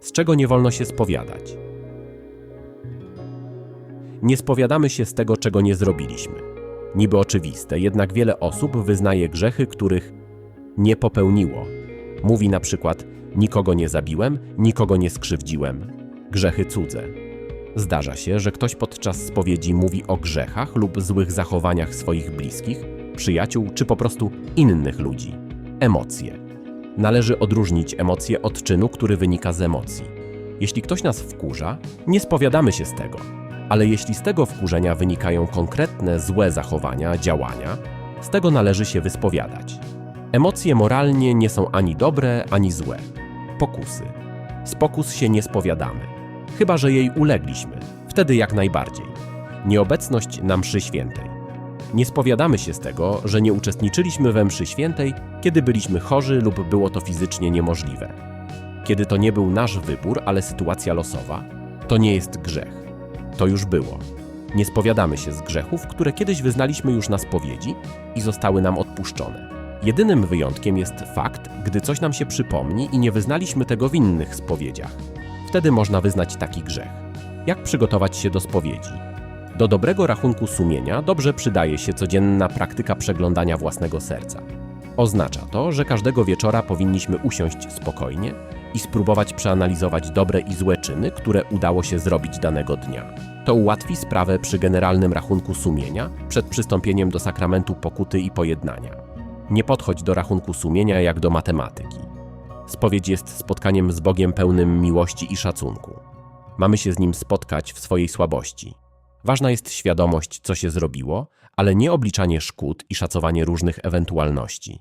Z czego nie wolno się spowiadać? Nie spowiadamy się z tego, czego nie zrobiliśmy. Niby oczywiste, jednak wiele osób wyznaje grzechy, których nie popełniło. Mówi na przykład: Nikogo nie zabiłem, nikogo nie skrzywdziłem. Grzechy cudze. Zdarza się, że ktoś podczas spowiedzi mówi o grzechach lub złych zachowaniach swoich bliskich, przyjaciół czy po prostu innych ludzi. Emocje. Należy odróżnić emocje od czynu, który wynika z emocji. Jeśli ktoś nas wkurza, nie spowiadamy się z tego, ale jeśli z tego wkurzenia wynikają konkretne złe zachowania, działania, z tego należy się wyspowiadać. Emocje moralnie nie są ani dobre, ani złe. Pokusy. Z pokus się nie spowiadamy, chyba że jej ulegliśmy, wtedy jak najbardziej. Nieobecność na mszy świętej. Nie spowiadamy się z tego, że nie uczestniczyliśmy we mszy świętej, kiedy byliśmy chorzy lub było to fizycznie niemożliwe. Kiedy to nie był nasz wybór, ale sytuacja losowa, to nie jest grzech. To już było. Nie spowiadamy się z grzechów, które kiedyś wyznaliśmy już na spowiedzi i zostały nam odpuszczone. Jedynym wyjątkiem jest fakt, gdy coś nam się przypomni i nie wyznaliśmy tego w innych spowiedziach. Wtedy można wyznać taki grzech. Jak przygotować się do spowiedzi? Do dobrego rachunku sumienia dobrze przydaje się codzienna praktyka przeglądania własnego serca. Oznacza to, że każdego wieczora powinniśmy usiąść spokojnie i spróbować przeanalizować dobre i złe czyny, które udało się zrobić danego dnia. To ułatwi sprawę przy generalnym rachunku sumienia przed przystąpieniem do sakramentu pokuty i pojednania. Nie podchodź do rachunku sumienia jak do matematyki. Spowiedź jest spotkaniem z Bogiem pełnym miłości i szacunku. Mamy się z Nim spotkać w swojej słabości. Ważna jest świadomość, co się zrobiło, ale nie obliczanie szkód i szacowanie różnych ewentualności.